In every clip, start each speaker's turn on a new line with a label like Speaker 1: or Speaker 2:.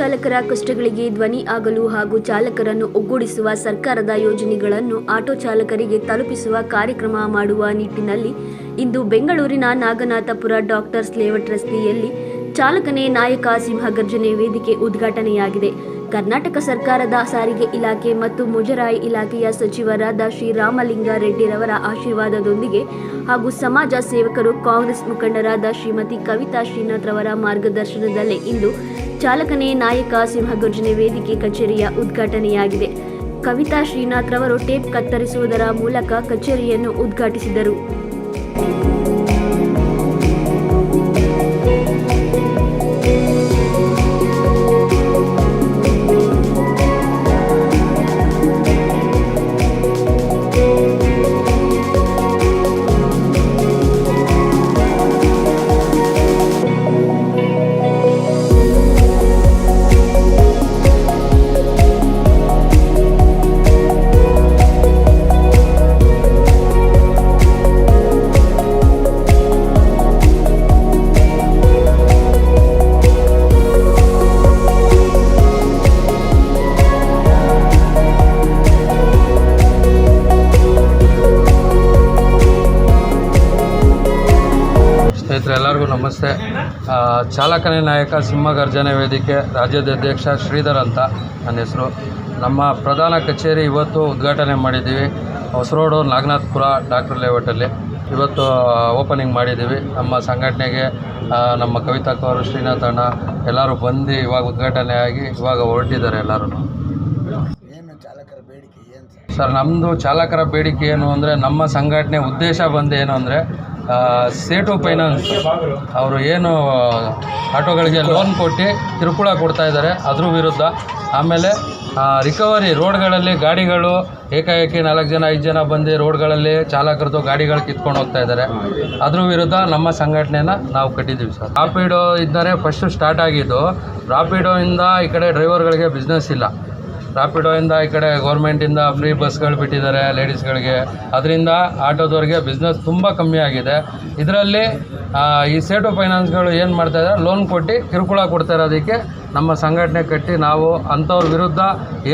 Speaker 1: ಚಾಲಕರ ಕಷ್ಟಗಳಿಗೆ ಧ್ವನಿ ಆಗಲು ಹಾಗೂ ಚಾಲಕರನ್ನು ಒಗ್ಗೂಡಿಸುವ ಸರ್ಕಾರದ ಯೋಜನೆಗಳನ್ನು ಆಟೋ ಚಾಲಕರಿಗೆ ತಲುಪಿಸುವ ಕಾರ್ಯಕ್ರಮ ಮಾಡುವ ನಿಟ್ಟಿನಲ್ಲಿ ಇಂದು ಬೆಂಗಳೂರಿನ ನಾಗನಾಥಪುರ ಡಾಕ್ಟರ್ಸ್ ಲೇಔಟ್ ರಸ್ತೆಯಲ್ಲಿ ಚಾಲಕನೇ ನಾಯಕ ಸಿಂಹಗರ್ಜನೆ ವೇದಿಕೆ ಉದ್ಘಾಟನೆಯಾಗಿದೆ. ಕರ್ನಾಟಕ ಸರ್ಕಾರದ ಸಾರಿಗೆ ಇಲಾಖೆ ಮತ್ತು ಮುಜರಾಯಿ ಇಲಾಖೆಯ ಸಚಿವರಾದ ಶ್ರೀರಾಮಲಿಂಗ ರೆಡ್ಡಿರವರ ಆಶೀರ್ವಾದದೊಂದಿಗೆ ಹಾಗೂ ಸಮಾಜ ಸೇವಕರು ಕಾಂಗ್ರೆಸ್ ಮುಖಂಡರಾದ ಶ್ರೀಮತಿ ಕವಿತಾ ಶ್ರೀನಾಥ್ ರವರ ಮಾರ್ಗದರ್ಶನದಲ್ಲಿ ಇಂದು ಚಾಲಕನೇ ನಾಯಕ ಸಿಂಹಗರ್ಜನೆ ವೇದಿಕೆ ಕಚೇರಿಯ ಉದ್ಘಾಟನೆಯಾಗಿದೆ. ಕವಿತಾ ಶ್ರೀನಾಥ್ ರವರು ಟೇಪ್ ಕತ್ತರಿಸುವುದರ ಮೂಲಕ ಕಚೇರಿಯನ್ನು ಉದ್ಘಾಟಿಸಿದರು.
Speaker 2: ಸ್ನೇಹಿತರೆ ಎಲ್ಲರಿಗೂ ನಮಸ್ತೆ. ಚಾಲಕನೇ ನಾಯಕ ಸಿಂಹಗರ್ಜನೆ ವೇದಿಕೆ ರಾಜ್ಯದ ಅಧ್ಯಕ್ಷ ಶ್ರೀಧರ್ ಅಂತ ನನ್ನ ಹೆಸರು. ನಮ್ಮ ಪ್ರಧಾನ ಕಚೇರಿ ಇವತ್ತು ಉದ್ಘಾಟನೆ ಮಾಡಿದ್ದೀವಿ. ಹೊಸರೋಡು ನಾಗನಾಥ್ಪುರ ಡಾಕ್ಟರ್ ಲೇಔಟಲ್ಲಿ. ಇವತ್ತು ಓಪನಿಂಗ್ ಮಾಡಿದ್ದೀವಿ. ನಮ್ಮ ಸಂಘಟನೆಗೆ ನಮ್ಮ ಕವಿತಾಕ್ಕವರು ಶ್ರೀನಾಥ್ ಅಣ್ಣ ಎಲ್ಲರೂ ಬಂದು ಇವಾಗ ಉದ್ಘಾಟನೆ ಆಗಿ ಇವಾಗ ಹೊರಟಿದ್ದಾರೆ ಎಲ್ಲರೂ.
Speaker 3: ಏನು ಚಾಲಕರ ಬೇಡಿಕೆ ಏನು ಸರ್?
Speaker 2: ಸರ್ ನಮ್ಮದು ಚಾಲಕರ ಬೇಡಿಕೆ ಏನು ಅಂದರೆ ನಮ್ಮ ಸಂಘಟನೆ ಉದ್ದೇಶ ಬಂದು ಏನು ಅಂದರೆ ಸೇಟು ಫೈನಾನ್ಸ್ ಅವರು ಏನು ಆಟೋಗಳಿಗೆ ಲೋನ್ ಕೊಟ್ಟು ಕಿರುಕುಳ ಕೊಡ್ತಾ ಇದ್ದಾರೆ. ಅದ್ರ ವಿರುದ್ಧ ಆಮೇಲೆ ರಿಕವರಿ ರೋಡ್ಗಳಲ್ಲಿ ಗಾಡಿಗಳು ಏಕಾಏಕಿ ನಾಲ್ಕು ಜನ, ಐದು ಜನ ಬಂದು ರೋಡ್ಗಳಲ್ಲಿ ಚಾಲಕರದ್ದು ಗಾಡಿಗಳು ಕಿತ್ಕೊಂಡು ಹೋಗ್ತಾ ಇದ್ದಾರೆ. ಅದ್ರ ವಿರುದ್ಧ ನಮ್ಮ ಸಂಘಟನೆನ ನಾವು ಕಟ್ಟಿದ್ದೀವಿ ಸರ್. ರಾಪಿಡೋ ಇದ್ದರೆ ಫಸ್ಟು ಸ್ಟಾರ್ಟ್ ಆಗಿದ್ದು ರಾಪಿಡೋಯಿಂದ ಈ ಕಡೆ ಡ್ರೈವರ್ಗಳಿಗೆ ಬಿಸ್ನೆಸ್ ಇಲ್ಲ. ರಾಪಿಡೋಯಿಂದ ಈ ಕಡೆ ಗೌರ್ಮೆಂಟಿಂದ ಫ್ರೀ ಬಸ್ಗಳು ಬಿಟ್ಟಿದ್ದಾರೆ ಲೇಡೀಸ್ಗಳಿಗೆ ಅದರಿಂದ ಆಟೋದವ್ರಿಗೆ ಬಿಸ್ನೆಸ್ ತುಂಬ ಕಮ್ಮಿ ಆಗಿದೆ. ಇದರಲ್ಲಿ ಈ ಸೇಟು ಫೈನಾನ್ಸ್ಗಳು ಏನು ಮಾಡ್ತಾ ಇದ್ದಾರೆ ಲೋನ್ ಕೊಟ್ಟು ಕಿರುಕುಳ ಕೊಡ್ತಾ ಇರೋದಕ್ಕೆ ನಮ್ಮ ಸಂಘಟನೆ ಕಟ್ಟಿ ನಾವು ಅಂಥವ್ರ ವಿರುದ್ಧ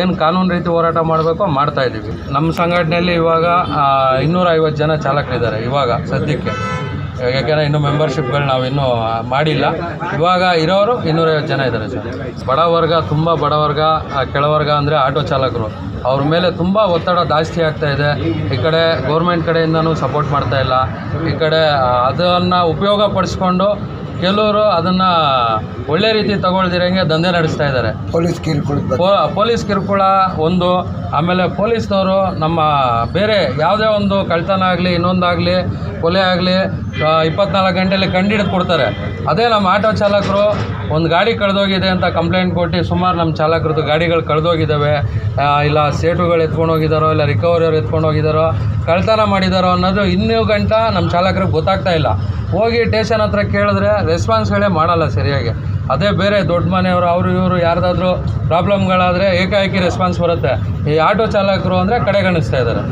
Speaker 2: ಏನು ಕಾನೂನು ರೀತಿ ಹೋರಾಟ ಮಾಡಬೇಕೋ ಮಾಡ್ತಾ ಇದ್ದೀವಿ ನಮ್ಮ ಸಂಘಟನೆಯಲ್ಲಿ ಇವಾಗ ಇನ್ನೂರ ಐವತ್ತು ಜನ ಚಾಲಕರಿದ್ದಾರೆ ಇವಾಗ ಸದ್ಯಕ್ಕೆ. ಯಾಕೆಂದರೆ ಇನ್ನೂ ಮೆಂಬರ್ಶಿಪ್ಗಳು ನಾವಿನ್ನೂ ಇನ್ನೂ ಮಾಡಿಲ್ಲ. ಇವಾಗ ಇರೋರು ಇನ್ನೂರೈವತ್ತು ಜನ ಇದ್ದಾರೆ ಸರ್. ಬಡವರ್ಗ ತುಂಬ ಬಡವರ್ಗ ಕೆಳವರ್ಗ ಅಂದರೆ ಆಟೋ ಚಾಲಕರು. ಅವ್ರ ಮೇಲೆ ತುಂಬ ಒತ್ತಡ ಜಾಸ್ತಿ ಆಗ್ತಾ ಇದೆ. ಈ ಕಡೆ ಗೌರ್ಮೆಂಟ್ ಕಡೆಯಿಂದನೂ ಸಪೋರ್ಟ್ ಮಾಡ್ತಾ ಇಲ್ಲ. ಈ ಕಡೆ ಅದನ್ನು ಉಪಯೋಗ ಪಡಿಸ್ಕೊಂಡು ಕೆಲವರು ಅದನ್ನು ಒಳ್ಳೆ ರೀತಿ ತಗೊಳ್ದಿರಂಗೆ ದಂಧೆ ನಡೆಸ್ತಾ ಇದ್ದಾರೆ
Speaker 3: ಪೊಲೀಸ್
Speaker 2: ಕಿರುಕುಳ ಪೊಲೀಸ್ ಕಿರುಕುಳ ಒಂದು. ಆಮೇಲೆ ಪೊಲೀಸ್ನವರು ನಮ್ಮ ಬೇರೆ ಯಾವುದೇ ಒಂದು ಕಳ್ತನ ಆಗಲಿ ಇನ್ನೊಂದಾಗಲಿ ಕೊಲೆ ಆಗಲಿ ಇಪ್ಪತ್ನಾಲ್ಕು ಗಂಟೆಯಲ್ಲಿ ಕಂಡಿಡಿದು ಕೊಡ್ತಾರೆ. ಅದೇ ನಮ್ಮ ಆಟೋ ಚಾಲಕರು ಒಂದು ಗಾಡಿ ಕಳೆದೋಗಿದೆ ಅಂತ ಕಂಪ್ಲೇಂಟ್ ಕೊಟ್ಟು ಸುಮಾರು ನಮ್ಮ ಚಾಲಕರದ್ದು ಗಾಡಿಗಳು ಕಳೆದೋಗಿದ್ದಾವೆ. ಇಲ್ಲ ಸೇಟುಗಳು ಎತ್ಕೊಂಡು ಹೋಗಿದ್ದಾರೋ ಇಲ್ಲ ರಿಕವರಿಯವ್ರು ಎತ್ಕೊಂಡು ಹೋಗಿದ್ದಾರೋ ಕಳ್ತನ ಮಾಡಿದಾರೋ ಅನ್ನೋದು ಇನ್ನೂ ಗಂಟ ನಮ್ಮ ಚಾಲಕರಿಗೆ ಗೊತ್ತಾಗ್ತಾ ಇಲ್ಲ. ಹೋಗಿ ಟೇಷನ್ ಹತ್ರ ಕೇಳಿದ್ರೆ ರೆಸ್ಪಾನ್ಸ್ಗಳೇ ಮಾಡಲ್ಲ ಸರಿಯಾಗಿ. ಅದೇ ಬೇರೆ ದೊಡ್ಡ ಮನೆಯವರು, ಅವರು ಇವರು ಯಾರ್ದಾದ್ರೂ ಪ್ರಾಬ್ಲಮ್ಗಳಾದರೆ ಏಕಾಏಕಿ ರೆಸ್ಪಾನ್ಸ್ ಬರುತ್ತೆ. ಈ ಆಟೋ ಚಾಲಕರು ಅಂದರೆ ಕಡೆಗಣಿಸ್ತಾ ಇದ್ದಾರೆ.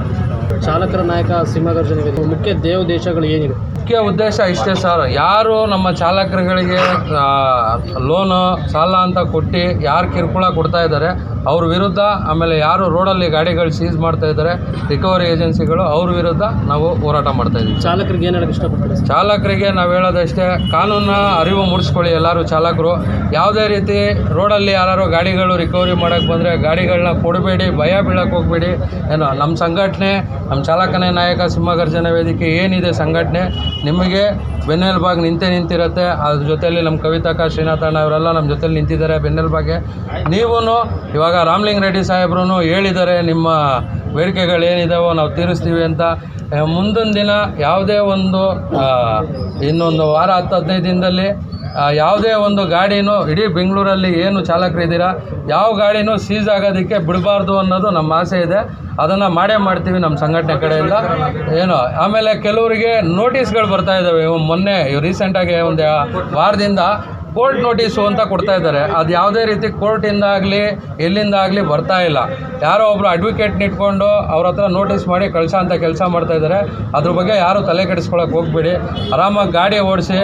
Speaker 4: ಚಾಲಕರ ನಾಯಕ ಸಿಂಹಗರ್ಜನ ಮುಖ್ಯ ಮುಖ್ಯ ದೇಶಗಳು ಏನಿದೆ?
Speaker 2: ಮುಖ್ಯ ಉದ್ದೇಶ ಇಷ್ಟೇ ಸರ್ ಯಾರು ನಮ್ಮ ಚಾಲಕರುಗಳಿಗೆ ಲೋನು ಸಾಲ ಅಂತ ಕೊಟ್ಟು ಯಾರು ಕಿರುಕುಳ ಕೊಡ್ತಾ ಇದ್ದಾರೆ ಅವ್ರ ವಿರುದ್ಧ ಆಮೇಲೆ ಯಾರು ರೋಡಲ್ಲಿ ಗಾಡಿಗಳು ಸೀಸ್ ಮಾಡ್ತಾ ಇದ್ದಾರೆ ರಿಕವರಿ ಏಜೆನ್ಸಿಗಳು ಅವ್ರ ವಿರುದ್ಧ ನಾವು ಹೋರಾಟ ಮಾಡ್ತಾ ಇದ್ದೀವಿ.
Speaker 4: ಚಾಲಕರಿಗೆ ಏನು ಹೇಳಕ್ಕೆ ಇಷ್ಟಪಡ್ತಾರೆ
Speaker 2: ಚಾಲಕರಿಗೆ ನಾವು ಹೇಳೋದಷ್ಟೇ ಕಾನೂನ ಅರಿವು ಮೂಡಿಸ್ಕೊಳ್ಳಿ ಎಲ್ಲರೂ ಚಾಲಕರು. ಯಾವುದೇ ರೀತಿ ರೋಡಲ್ಲಿ ಯಾರು ಗಾಡಿಗಳು ರಿಕವರಿ ಮಾಡೋಕ್ಕೆ ಬಂದರೆ ಗಾಡಿಗಳನ್ನ ಕೊಡಬೇಡಿ ಭಯ ಬೀಳಕ್ಕೆ ಹೋಗಬೇಡಿ. ಏನೋ ನಮ್ಮ ಸಂಘಟನೆ ನಮ್ಮ ಚಾಲಕನೇ ನಾಯಕ ಸಿಂಹಗರ್ಜನ ವೇದಿಕೆ ಏನಿದೆ ಸಂಘಟನೆ ನಿಮಗೆ ಬೆನ್ನೆಲುಬಾಗಿ ನಿಂತೇ ನಿಂತಿರುತ್ತೆ. ಅದ್ರ ಜೊತೆಯಲ್ಲಿ ನಮ್ಮ ಕವಿತಾಕ ಶ್ರೀನಾಥಣ್ಣ ಅವರೆಲ್ಲ ನಮ್ಮ ಜೊತೆಲಿ ನಿಂತಿದ್ದಾರೆ ಬೆನ್ನೆಲುಬಾಗೆ ನೀವೂ ಇವಾಗ ರಾಮ್ಲಿಂಗ್ ರೆಡ್ಡಿ ಸಾಹೇಬ್ರು ಹೇಳಿದ್ದಾರೆ ನಿಮ್ಮ ಬೇಡಿಕೆಗಳು ಏನಿದಾವೋ ನಾವು ತೀರಿಸ್ತೀವಿ ಅಂತ. ಮುಂದಿನ ದಿನ ಯಾವುದೇ ಒಂದು ಇನ್ನೊಂದು ವಾರ ಹತ್ತು ಹದಿನೈದು ದಿನದಲ್ಲಿ ಯಾವುದೇ ಒಂದು ಗಾಡಿನೂ ಇಡೀ ಬೆಂಗಳೂರಲ್ಲಿ ಏನು ಚಾಲಕರಿದ್ದೀರಾ, ಯಾವ ಗಾಡಿನೂ ಸೀಸ್ ಆಗೋದಕ್ಕೆ ಬಿಡಬಾರ್ದು ಅನ್ನೋದು ನಮ್ಮ ಆಸೆ ಇದೆ. ಅದನ್ನು ಮಾಡೇ ಮಾಡ್ತೀವಿ ನಮ್ಮ ಸಂಘಟನೆ ಕಡೆಯಿಂದ. ಏನು, ಆಮೇಲೆ ಕೆಲವರಿಗೆ ನೋಟಿಸ್ಗಳು ಬರ್ತಾ ಇದ್ದಾವೆ. ಮೊನ್ನೆ ರೀಸೆಂಟಾಗಿ ಒಂದು ವಾರದಿಂದ ಕೋರ್ಟ್ ನೋಟಿಸು ಅಂತ ಕೊಡ್ತಾ ಇದ್ದಾರೆ. ಅದು ಯಾವುದೇ ರೀತಿ ಕೋರ್ಟಿಂದ ಆಗಲಿ, ಎಲ್ಲಿಂದ ಆಗಲಿ ಬರ್ತಾ ಇಲ್ಲ. ಯಾರೋ ಒಬ್ಬರು ಅಡ್ವೊಕೇಟ್ನ ಇಟ್ಕೊಂಡು ಅವ್ರ ಹತ್ರ ನೋಟಿಸ್ ಮಾಡಿ ಕಳ್ಸೋ ಅಂತ ಕೆಲಸ ಮಾಡ್ತಾ ಇದ್ದಾರೆ. ಅದ್ರ ಬಗ್ಗೆ ಯಾರು ತಲೆ ಕೆಡಿಸ್ಕೊಳಕ್ಕೆ ಹೋಗ್ಬೇಡಿ. ಆರಾಮಾಗಿ ಗಾಡಿ ಓಡಿಸಿ,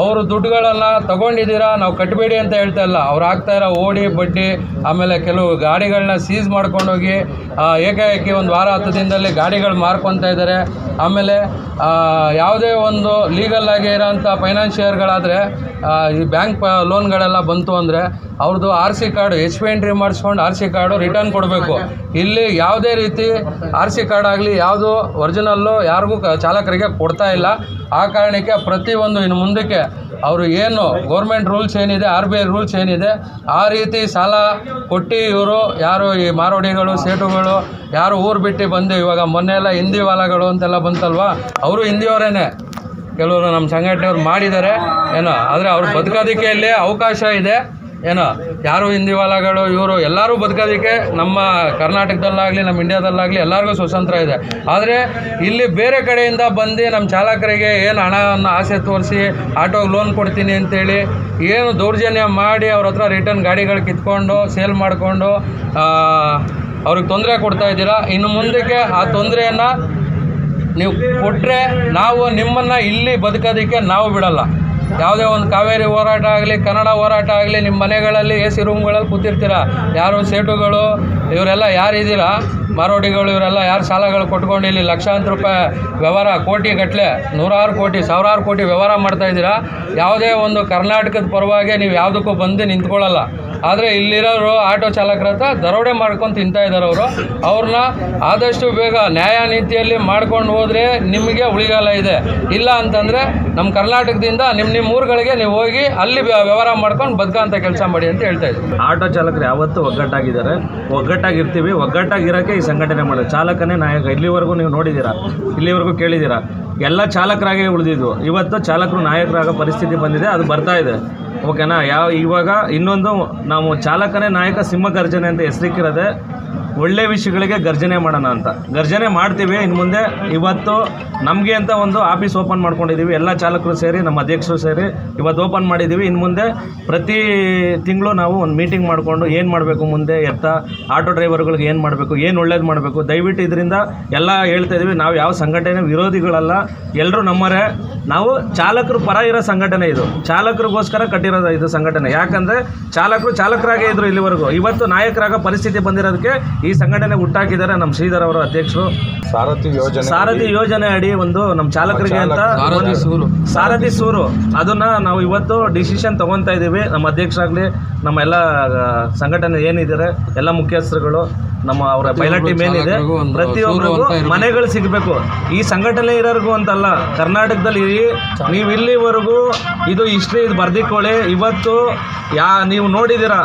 Speaker 2: ಅವರು ದುಡ್ಡುಗಳನ್ನು ತಗೊಂಡಿದ್ದೀರಾ, ನಾವು ಕಟ್ಟಬೇಡಿ ಅಂತ ಹೇಳ್ತಾ ಇಲ್ಲ. ಅವ್ರು ಆಗ್ತಾ ಇರೋ ಓಡಿ, ಬಡ್ಡಿ, ಆಮೇಲೆ ಕೆಲವು ಗಾಡಿಗಳನ್ನ ಸೀಸ್ ಮಾಡ್ಕೊಂಡೋಗಿ ಏಕಾಏಕಿ ಒಂದು ವಾರ ಹತ್ತು ದಿನದಲ್ಲಿ ಗಾಡಿಗಳು ಮಾರ್ಕೊತಾ ಇದ್ದಾರೆ. ಆಮೇಲೆ ಯಾವುದೇ ಒಂದು ಲೀಗಲ್ ಆಗಿ ಇರೋಂಥ ಫೈನಾನ್ಷಿಯರ್ಗಳಾದರೆ ಈ ಬ್ಯಾಂಕ್ ಪ ಲೋನ್ಗಳೆಲ್ಲ ಬಂತು ಅಂದರೆ ಅವ್ರದ್ದು R C card H P entry ಮಾಡಿಸ್ಕೊಂಡು ಆರ್ ಸಿ ಕಾರ್ಡು ರಿಟರ್ನ್ ಕೊಡಬೇಕು. ಇಲ್ಲಿ ಯಾವುದೇ ರೀತಿ ಆರ್ ಸಿ ಕಾರ್ಡ್ ಆಗಲಿ, ಯಾವುದು ಒರಿಜಿನಲ್ಲು ಯಾರಿಗೂ ಚಾಲಕರಿಗೆ ಕೊಡ್ತಾ ಇಲ್ಲ. ಆ ಕಾರಣಕ್ಕೆ ಪ್ರತಿಯೊಂದು ಇನ್ನು ಮುಂದಕ್ಕೆ ಅವರು ಏನು ಗೌರ್ಮೆಂಟ್ ರೂಲ್ಸ್ ಏನಿದೆ ಆರ್ ಬಿ ಐ ರೂಲ್ಸ್ ಏನಿದೆ, ಆ ರೀತಿ ಸಾಲ ಕೊಟ್ಟು ಇವರು ಯಾರು ಈ ಮಾರೋಡಿಗಳು, ಸೇಟುಗಳು, ಯಾರು ಊರು ಬಿಟ್ಟು ಬಂದು ಇವಾಗ ಮೊನ್ನೆ ಎಲ್ಲ ಹಿಂದಿ ವಾಲಗಳು ಅಂತೆಲ್ಲ ಬಂತಲ್ವಾ? ಅವರು ಹಿಂದಿಯವರೇನೆ. ಕೆಲವರು ನಮ್ಮ ಸಂಘಟನೆಯವ್ರು ಮಾಡಿದ್ದಾರೆ. ಏನೋ, ಆದರೆ ಅವ್ರು ಬದುಕೋದಕ್ಕೆ ಇಲ್ಲಿ ಅವಕಾಶ ಇದೆ. ಏನೋ, ಯಾರು ಹಿಂದಿವಾಲಾಗಳು ಇವರು ಎಲ್ಲರೂ ಬದುಕೋದಕ್ಕೆ ನಮ್ಮ ಕರ್ನಾಟಕದಲ್ಲಾಗಲಿ, ನಮ್ಮ ಇಂಡಿಯಾದಲ್ಲಾಗಲಿ ಎಲ್ಲರಿಗೂ ಸ್ವತಂತ್ರ ಇದೆ. ಆದರೆ ಇಲ್ಲಿ ಬೇರೆ ಕಡೆಯಿಂದ ಬಂದು ನಮ್ಮ ಚಾಲಕರಿಗೆ ಏನು ಹಣವನ್ನು ಆಸೆ ತೋರಿಸಿ ಆಟೋಗೆ ಲೋನ್ ಕೊಡ್ತೀನಿ ಅಂತೇಳಿ ಏನು ದೌರ್ಜನ್ಯ ಮಾಡಿ ಅವ್ರ ಹತ್ರ ರಿಟರ್ನ್ ಗಾಡಿಗಳು ಕಿತ್ಕೊಂಡು ಸೇಲ್ ಮಾಡಿಕೊಂಡು ಅವ್ರಿಗೆ ತೊಂದರೆ ಕೊಡ್ತಾ ಇದ್ದೀರಾ? ಇನ್ನು ಮುಂದಕ್ಕೆ ಆ ತೊಂದರೆಯನ್ನು ನೀವು ಕೊಟ್ಟರೆ ನಾವು ನಿಮ್ಮನ್ನು ಇಲ್ಲಿ ಬದುಕೋದಕ್ಕೆ ನಾವು ಬಿಡಲ್ಲ. ಯಾವುದೇ ಒಂದು ಕಾವೇರಿ ಹೋರಾಟ ಆಗಲಿ, ಕನ್ನಡ ಹೋರಾಟ ಆಗಲಿ, ನಿಮ್ಮ ಮನೆಗಳಲ್ಲಿ ಎ ಸಿ ರೂಮ್ಗಳಲ್ಲಿ ಕೂತಿರ್ತೀರ? ಯಾರು ಸೇಟುಗಳು, ಇವರೆಲ್ಲ ಯಾರಿದ್ದೀರಾ ಮಾರೋಡಿಗಳು, ಇವರೆಲ್ಲ ಯಾರು ಸಾಲಗಳು ಕೊಟ್ಕೊಂಡು ಇಲ್ಲಿ ಲಕ್ಷಾಂತರ ರೂಪಾಯಿ ವ್ಯವಹಾರ, ಕೋಟಿ ಗಟ್ಟಲೆ ನೂರಾರು ಕೋಟಿ, ಸಾವಿರಾರು ಕೋಟಿ ವ್ಯವಹಾರ ಮಾಡ್ತಾ ಇದ್ದೀರಾ? ಯಾವುದೇ ಒಂದು ಕರ್ನಾಟಕದ ಪರವಾಗಿ ನೀವು ಯಾವುದಕ್ಕೂ ಬಂದು ನಿಂತ್ಕೊಳ್ಳಲ್ಲ. ಆದರೆ ಇಲ್ಲಿರೋರು ಆಟೋ ಚಾಲಕರ ಹತ್ರ ದರೋಡೆ ಮಾಡ್ಕೊಂಡು ತಿಂತಾ ಇದ್ದಾರೆ ಅವರು. ಅವ್ರನ್ನ ಆದಷ್ಟು ಬೇಗ ನ್ಯಾಯ ನೀತಿಯಲ್ಲಿ ಮಾಡ್ಕೊಂಡು ಹೋದರೆ ನಿಮಗೆ ಉಳಿಗಾಲ ಇದೆ. ಇಲ್ಲ ಅಂತಂದರೆ ನಮ್ಮ ಕರ್ನಾಟಕದಿಂದ ನಿಮ್ಮ ನಿಮ್ಮ ಊರುಗಳಿಗೆ ನೀವು ಹೋಗಿ ಅಲ್ಲಿ ವ್ಯ- ವ್ಯವಹಾರ ಮಾಡ್ಕೊಂಡು ಬದುಕಂತ ಕೆಲಸ ಮಾಡಿ ಅಂತ ಹೇಳ್ತಾ ಇದ್ದೀವಿ
Speaker 5: ಆಟೋ ಚಾಲಕರು ಯಾವತ್ತೂ ಒಗ್ಗಟ್ಟಾಗಿದ್ದಾರೆ. ಒಗ್ಗಟ್ಟಾಗಿರ್ತೀವಿ. ಒಗ್ಗಟ್ಟಾಗಿರೋಕ್ಕೆ ಈ ಸಂಘಟನೆ ಮಾಡೋದು ಚಾಲಕನೇ ನಾಯಕ, ಇಲ್ಲಿವರೆಗೂ ನೀವು ನೋಡಿದ್ದೀರಾ? ಇಲ್ಲಿವರೆಗೂ ಕೇಳಿದ್ದೀರಾ? ಎಲ್ಲ ಚಾಲಕರಾಗೇ ಉಳಿದಿದ್ದು. ಇವತ್ತು ಚಾಲಕರು ನಾಯಕರಾಗೋ ಪರಿಸ್ಥಿತಿ ಬಂದಿದೆ, ಅದು ಬರ್ತಾ ಇದೆ. ಓಕೆನಾ? ಯಾವ ಇವಾಗ ಇನ್ನೊಂದು ನಾವು ಚಾಲಕನೇ ನಾಯಕ ಸಿಂಹಗರ್ಜನೆ ಅಂತ ಹೆಸರಿಕ್ಕಿರೋದೆ ಒಳ್ಳೆ ವಿಷಯಗಳಿಗೆ ಗರ್ಜನೆ ಮಾಡೋಣ ಅಂತ. ಗರ್ಜನೆ ಮಾಡ್ತೀವಿ, ಇನ್ನು ಮುಂದೆ ಇವತ್ತು ನಮಗೆ ಅಂತ ಒಂದು ಆಫೀಸ್ ಓಪನ್ ಮಾಡ್ಕೊಂಡಿದ್ದೀವಿ ಎಲ್ಲ ಚಾಲಕರು ಸೇರಿ, ನಮ್ಮ ಅಧ್ಯಕ್ಷರು ಸೇರಿ ಇವತ್ತು ಓಪನ್ ಮಾಡಿದ್ದೀವಿ ಇನ್ನು ಮುಂದೆ ಪ್ರತಿ ತಿಂಗಳು ನಾವು ಒಂದು ಮೀಟಿಂಗ್ ಮಾಡಿಕೊಂಡು ಏನು ಮಾಡಬೇಕು ಮುಂದೆ ಎತ್ತ ಆಟೋ ಡ್ರೈವರ್ಗಳಿಗೆ ಏನು ಮಾಡಬೇಕು, ಏನು ಒಳ್ಳೇದು ಮಾಡಬೇಕು, ದಯವಿಟ್ಟು ಇದರಿಂದ ಎಲ್ಲ ಹೇಳ್ತಾ ಇದ್ದೀವಿ ನಾವು ಯಾವ ಸಂಘಟನೆ ವಿರೋಧಿಗಳಲ್ಲ ಎಲ್ಲರೂ ನಮ್ಮರೇ. ನಾವು ಚಾಲಕರು ಪರ ಇರೋ ಸಂಘಟನೆ ಇದು. ಚಾಲಕರಿಗೋಸ್ಕರ ಕಟ್ಟಿರೋದು ಇದು ಸಂಘಟನೆ. ಯಾಕಂದರೆ ಚಾಲಕರು ಚಾಲಕರಾಗೇ ಇದ್ರು ಇಲ್ಲಿವರೆಗೂ. ಇವತ್ತು ನಾಯಕರಾಗ ಪರಿಸ್ಥಿತಿ ಬಂದಿರೋದಕ್ಕೆ ಈ ಸಂಘಟನೆ ಹುಟ್ಟಾಕಿದ್ದಾರೆ ನಮ್ಮ ಶ್ರೀಧರ್ ಅವರ ಅಧ್ಯಕ್ಷರು.
Speaker 6: ಸಾರಥಿ ಯೋಜನೆ
Speaker 5: ಸಾರಥಿ ಯೋಜನೆ ಅಡಿ ಒಂದು ನಮ್ಮ ಚಾಲಕರಿಗೆ ಅಂತ
Speaker 2: ಸಾರಥಿ ಸೂರು.
Speaker 5: ಸಾರಥಿ ಸೂರು. ಅದನ್ನ ನಾವು ಇವತ್ತು ಡಿಸಿಷನ್ ತಗೊಂತ ಇದ್ದೀವಿ. ನಮ್ಮ ಅಧ್ಯಕ್ಷರಾಗ್ಲಿ ನಮ್ಮ ಎಲ್ಲ ಸಂಘಟನೆ ಏನಿದ್ದಾರೆ ಎಲ್ಲ ಮುಖ್ಯಸ್ಥರುಗಳು ನಮ್ಮ ಅವರ ಪೈಲಟ್ ಟೀಮ್ ಏನಿದೆ ಪ್ರತಿಯೊಬ್ಬರಿಗೂ ಮನೆಗಳು ಸಿಗಬೇಕು. ಈ ಸಂಘಟನೆ ಇರೋರಿಗೂ ಅಂತಲ್ಲ ಕರ್ನಾಟಕದಲ್ಲಿ ಇರಿ. ನೀವು ಇಲ್ಲಿವರೆಗೂ ಇದು ಇಷ್ಟೇ ಇದು ಬರ್ದಿಕೊಳ್ಳಿ. ಇವತ್ತು ಯಾ ನೀವು ನೋಡಿದ್ದೀರಾ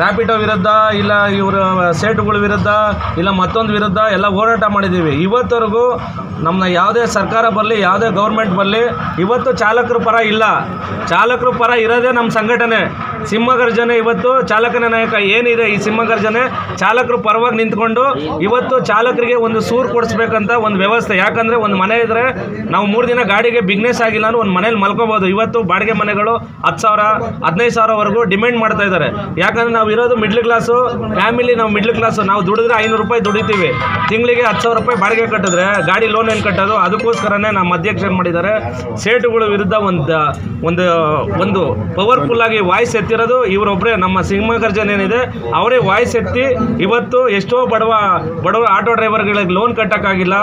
Speaker 5: ರ್ಯಾಪಿಡೋ ವಿರುದ್ಧ ಇಲ್ಲ ಇವರ ಸೇಟುಗಳ ವಿರುದ್ಧ ಇಲ್ಲ ಮತ್ತೊಂದು ವಿರುದ್ಧ ಎಲ್ಲ ಹೋರಾಟ ಮಾಡಿದ್ದೀವಿ. ಇವತ್ತವರೆಗೂ ನಮ್ಮ ಯಾವುದೇ ಸರ್ಕಾರ ಬರಲಿ, ಯಾವುದೇ ಗೌರ್ಮೆಂಟ್ ಬರಲಿ, ಇವತ್ತು ಚಾಲಕರ ಪರ ಇಲ್ಲ. ಚಾಲಕರ ಪರ ಇರೋದೇ ನಮ್ಮ ಸಂಘಟನೆ. ಸಿಂಹಗರ್ಜನೆ ಇವತ್ತು ಚಾಲಕನ ನಾಯಕ ಏನಿದೆ ಈ ಸಿಂಹಗರ್ಜನೆ? ಚಾಲಕರು ಪರವಾಗಿ ನಿಂತ್ಕೊಂಡು ಇವತ್ತು ಚಾಲಕರಿಗೆ ಒಂದು ಸೂರು ಕೊಡಿಸ್ಬೇಕಂತ ಒಂದು ವ್ಯವಸ್ಥೆ. ಯಾಕಂದರೆ ಒಂದು ಮನೆ ಇದ್ದರೆ ನಾವು ಮೂರು ದಿನ ಗಾಡಿಗೆ ಬಿಗ್ನೆಸ್ ಆಗಿಲ್ಲ ಅಂದ್ರೆ ಒಂದು ಮನೇಲಿ ಮಲ್ಕೋಬೋದು. ಇವತ್ತು ಬಾಡಿಗೆ ಮನೆಗಳು ಹತ್ತು ಸಾವಿರ, ಹದಿನೈದು ಸಾವಿರವರೆಗೂ ಡಿಮ್ಯಾಂಡ್ ಮಾಡ್ತಾ ಇದ್ದಾರೆ. ಯಾಕಂದರೆ ನಾವು ಇರೋದು ಮಿಡ್ಲ್ ಕ್ಲಾಸು ಫ್ಯಾಮಿಲಿ ನಾವು ಮಿಡ್ಲ್ ಕ್ಲಾಸು ನಾವು ದುಡಿದ್ರೆ ಐನೂರು ರೂಪಾಯಿ ದುಡಿತೀವಿ. ತಿಂಗಳಿಗೆ ಹತ್ತು ಸಾವಿರ ರೂಪಾಯಿ ಬಾಡಿಗೆ ಕಟ್ಟಿದ್ರೆ ಗಾಡಿ ಲೋನ್ ಏನು ಕಟ್ಟೋದು? ಅದಕ್ಕೋಸ್ಕರನೇ ನಮ್ಮ ಅಧ್ಯಕ್ಷ ಏನು ಮಾಡಿದ್ದಾರೆ? ಸೇಟುಗಳ ವಿರುದ್ಧ ಒಂದು ಒಂದು ಒಂದು ಪವರ್ಫುಲ್ ಆಗಿ ವಾಯ್ಸ್ ಎತ್ತಿರೋದು ಇವರೊಬ್ಬರೇ ನಮ್ಮ ಸಿಂಹಗರ್ಜನ್ ಏನಿದೆ, ಅವರೇ ವಾಯ್ಸ್ ಎತ್ತಿ ಇವತ್ತು ಎಷ್ಟೋ ಬಡವ ಬಡವ ಆಟೋ ಡ್ರೈವರ್ಗಳಿಗೆ ಲೋನ್ ಕಟ್ಟೋಕ್ಕಾಗಿಲ್ಲ.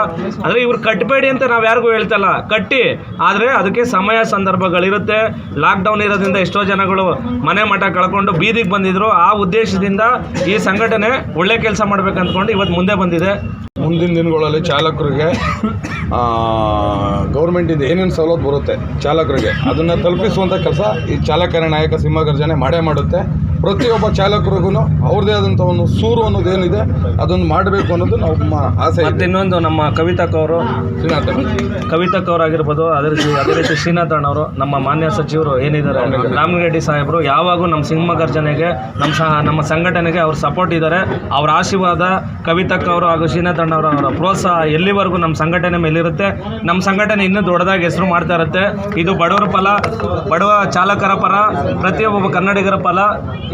Speaker 5: ಆದರೆ ಇವ್ರು ಕಟ್ಟಬೇಡಿ ಅಂತ ನಾವು ಯಾರಿಗೂ ಹೇಳ್ತಲ್ಲ. ಕಟ್ಟಿ. ಆದರೆ ಅದಕ್ಕೆ ಸಮಯ ಸಂದರ್ಭಗಳಿರುತ್ತೆ. ಲಾಕ್ಡೌನ್ ಇರೋದ್ರಿಂದ ಎಷ್ಟೋ ಜನಗಳು ಮನೆ ಮಠ ಕಳ್ಕೊಂಡು ಬೀದಿಗೆ ಬಂದಿದ್ರು. ಆ ಉದ್ದೇಶದಿಂದ ಈ ಸಂಘಟನೆ ಒಳ್ಳೆ ಕೆಲಸ ಮಾಡ್ಬೇಕು ಅಂದ್ಕೊಂಡು ಇವತ್ತು ಮುಂದೆ ಬಂದಿದೆ.
Speaker 6: ಮುಂದಿನ ದಿನಗಳಲ್ಲಿ ಚಾಲಕರಿಗೆ ಗೌರ್ಮೆಂಟಿಂದ ಏನೇನು ಸವಲತ್ತು ಬರುತ್ತೆ ಚಾಲಕರಿಗೆ ಅದನ್ನು ತಲುಪಿಸುವಂಥ ಕೆಲಸ ಈ ಚಾಲಕರ ನಾಯಕ ಸಿಂಹಗರ್ಜನೆ ಮಾಡೇ ಮಾಡುತ್ತೆ. ಪ್ರತಿಯೊಬ್ಬ ಚಾಲಕರಿಗೂ ಅವ್ರದ್ದೇ ಆದಂಥ ಒಂದು ಸೂರು ಅನ್ನೋದು ಏನಿದೆ ಅದನ್ನು ಮಾಡಬೇಕು ಅನ್ನೋದು ನಮ್ಮ ಆಸೆ
Speaker 5: ಮತ್ತೆ ಇನ್ನೊಂದು ನಮ್ಮ ಕವಿತಕ್ ಅವರು.
Speaker 6: ಶ್ರೀನಾಥ
Speaker 5: ಕವಿತಕ್ ಅವರಾಗಿರ್ಬೋದು ಅದೇ ರೀತಿ ಅದೇ ರೀತಿ ಶ್ರೀನಾಥ್ ಅಣ್ಣವರು ನಮ್ಮ ಮಾನ್ಯ ಸಚಿವರು ಏನಿದ್ದಾರೆ ರಾಮರೆಡ್ಡಿ ಸಾಹೇಬರು ಯಾವಾಗೂ ನಮ್ಮ ಸಿಂಹ ಗರ್ಜನೆಗೆ ನಮ್ಮ ಸಹ ನಮ್ಮ ಸಂಘಟನೆಗೆ ಅವ್ರ ಸಪೋರ್ಟ್ ಇದ್ದಾರೆ. ಅವರ ಆಶೀರ್ವಾದ ಕವಿತಾ ಅವರು ಹಾಗೂ ಶ್ರೀನಾಥ್ ಅಣ್ಣವರ ಅವರ ಪ್ರೋತ್ಸಾಹ ಎಲ್ಲಿವರೆಗೂ ನಮ್ಮ ಸಂಘಟನೆ ಮೇಲೆ ಇರುತ್ತೆ. ನಮ್ಮ ಸಂಘಟನೆ ಇನ್ನೂ ದೊಡ್ಡದಾಗಿ ಹೆಸರು ಮಾಡ್ತಾ ಇರುತ್ತೆ. ಇದು ಬಡವರ ಫಲ, ಬಡವ ಚಾಲಕರ ಪರ, ಪ್ರತಿಯೊಬ್ಬ ಕನ್ನಡಿಗರ ಫಲ.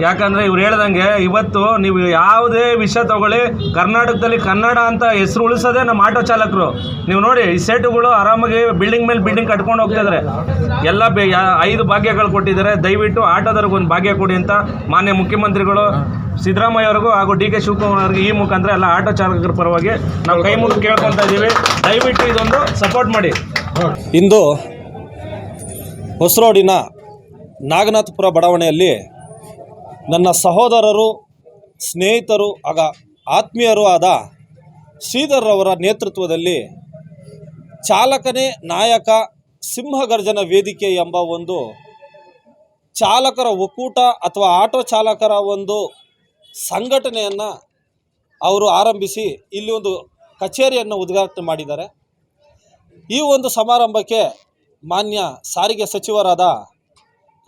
Speaker 5: ಯಾಕಂದರೆ ಇವ್ರು ಹೇಳ್ದಂಗೆ ಇವತ್ತು ನೀವು ಯಾವುದೇ ವಿಷಯ ತಗೊಳ್ಳಿ, ಕರ್ನಾಟಕದಲ್ಲಿ ಕನ್ನಡ ಅಂತ ಹೆಸರು ಉಳಿಸೋದೇ ನಮ್ಮ ಆಟೋ ಚಾಲಕರು. ನೀವು ನೋಡಿ, ಈ ಸೇಟುಗಳು ಆರಾಮಾಗಿ ಬಿಲ್ಡಿಂಗ್ ಮೇಲೆ ಬಿಲ್ಡಿಂಗ್ ಕಟ್ಕೊಂಡು ಹೋಗ್ತಾ ಇದ್ದಾರೆ ಎಲ್ಲ ಐದು ಭಾಗ್ಯಗಳು ಕೊಟ್ಟಿದ್ದಾರೆ. ದಯವಿಟ್ಟು ಆಟೋದವ್ರಿಗೆ ಒಂದು ಭಾಗ್ಯ ಕೊಡಿ ಅಂತ ಮಾನ್ಯ ಮುಖ್ಯಮಂತ್ರಿಗಳು ಸಿದ್ದರಾಮಯ್ಯ ಅವರಿಗೂ ಹಾಗೂ ಡಿ ಕೆ ಶಿವಕುಮಾರ್ ಅವರಿಗೆ ಈ ಮುಖಾಂತರ ಎಲ್ಲ ಆಟೋ ಚಾಲಕರ ಪರವಾಗಿ ನಾವು ಕೈ ಮುಗಿದು ಕೇಳ್ಕೊತಾ ಇದ್ದೀವಿ. ದಯವಿಟ್ಟು ಇದೊಂದು ಸಪೋರ್ಟ್ ಮಾಡಿ.
Speaker 7: ಇಂದು ಹೊಸರೋಡಿನ ನಾಗನಾಥಪುರ ಬಡಾವಣೆಯಲ್ಲಿ ನನ್ನ ಸಹೋದರರು, ಸ್ನೇಹಿತರು, ಆಗ ಆತ್ಮೀಯರು ಆದ ಶ್ರೀಧರ್ ಅವರ ನೇತೃತ್ವದಲ್ಲಿ ಚಾಲಕನೇ ನಾಯಕ ಸಿಂಹಗರ್ಜನ ವೇದಿಕೆ ಎಂಬ ಒಂದು ಚಾಲಕರ ಒಕ್ಕೂಟ ಅಥವಾ ಆಟೋ ಚಾಲಕರ ಒಂದು ಸಂಘಟನೆಯನ್ನು ಅವರು ಆರಂಭಿಸಿ ಇಲ್ಲಿ ಒಂದು ಕಚೇರಿಯನ್ನು ಉದ್ಘಾಟನೆ ಮಾಡಿದ್ದಾರೆ. ಈ ಒಂದು ಸಮಾರಂಭಕ್ಕೆ ಮಾನ್ಯ ಸಾರಿಗೆ ಸಚಿವರಾದ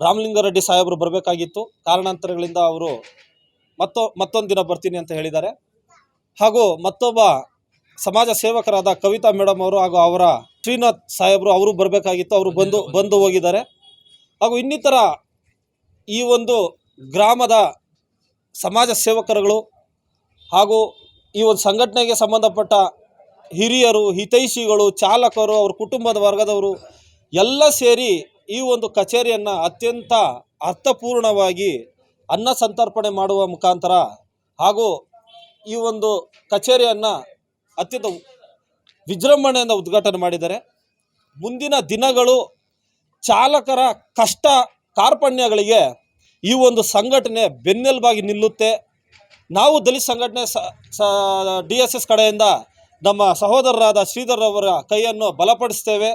Speaker 7: ರಾಮಲಿಂಗಾರೆಡ್ಡಿ ಸಾಹೇಬರು ಬರಬೇಕಾಗಿತ್ತು. ಕಾರಣಾಂತರಗಳಿಂದ ಅವರು ಮತ್ತೊ, ಮತ್ತೊಂದು ದಿನ ಬರ್ತೀನಿ ಅಂತ ಹೇಳಿದ್ದಾರೆ. ಹಾಗೂ ಮತ್ತೊಬ್ಬ ಸಮಾಜ ಸೇವಕರಾದ ಕವಿತಾ ಮೇಡಮ್ ಅವರು ಹಾಗೂ ಅವರ ಶ್ರೀನಾಥ್ ಸಾಹೇಬರು ಅವರು ಬರಬೇಕಾಗಿತ್ತು. ಅವರು ಬಂದು ಬಂದು ಹೋಗಿದ್ದಾರೆ. ಹಾಗೂ ಇನ್ನಿತರ ಈ ಒಂದು ಗ್ರಾಮದ ಸಮಾಜ ಸೇವಕರುಗಳು ಹಾಗೂ ಈ ಒಂದು ಸಂಘಟನೆಗೆ ಸಂಬಂಧಪಟ್ಟ ಹಿರಿಯರು, ಹಿತೈಷಿಗಳು, ಚಾಲಕರು, ಅವ್ರ ಕುಟುಂಬದ ವರ್ಗದವರು ಎಲ್ಲ ಸೇರಿ ಈ ಒಂದು ಕಚೇರಿಯನ್ನು ಅತ್ಯಂತ ಅರ್ಥಪೂರ್ಣವಾಗಿ ಅನ್ನ ಸಂತರ್ಪಣೆ ಮಾಡುವ ಮುಖಾಂತರ ಹಾಗೂ ಈ ಒಂದು ಕಚೇರಿಯನ್ನು ಅತ್ಯಂತ ವಿಜೃಂಭಣೆಯಿಂದ ಉದ್ಘಾಟನೆ ಮಾಡಿದ್ದಾರೆ. ಮುಂದಿನ ದಿನಗಳು ಚಾಲಕರ ಕಷ್ಟ ಕಾರ್ಪಣ್ಯಗಳಿಗೆ ಈ ಒಂದು ಸಂಘಟನೆ ಬೆನ್ನೆಲುಬಾಗಿ ನಿಲ್ಲುತ್ತೆ. ನಾವು ದಲಿತ ಸಂಘಟನೆ ಸ ಡಿ ಎಸ್ ಎಸ್ ಕಡೆಯಿಂದ ನಮ್ಮ ಸಹೋದರರಾದ ಶ್ರೀಧರ್ ಅವರ ಕೈಯನ್ನು ಬಲಪಡಿಸ್ತೇವೆ.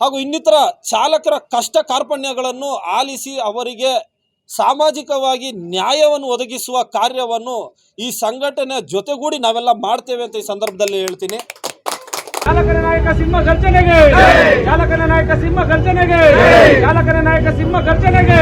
Speaker 7: ಹಾಗೂ ಇನ್ನಿತರ ಚಾಲಕರ ಕಷ್ಟ ಕಾರ್ಪಣ್ಯಗಳನ್ನು ಆಲಿಸಿ ಅವರಿಗೆ ಸಾಮಾಜಿಕವಾಗಿ ನ್ಯಾಯವನ್ನು ಒದಗಿಸುವ ಕಾರ್ಯವನ್ನು ಈ ಸಂಘಟನೆ ಜೊತೆಗೂಡಿ ನಾವೆಲ್ಲ ಮಾಡ್ತೇವೆ ಅಂತ ಈ ಸಂದರ್ಭದಲ್ಲಿ ಹೇಳ್ತೀನಿ.
Speaker 5: ಚಾಲಕನ ನಾಯಕ ಸಿಂಹ ಗರ್ಜನೆಗೆ. ಚಾಲಕನ ನಾಯಕ ಸಿಂಹ ಗರ್ಜನೆಗೆ. ಚಾಲಕನ ನಾಯಕ ಸಿಂಹ ಗರ್ಜನೆಗೆ.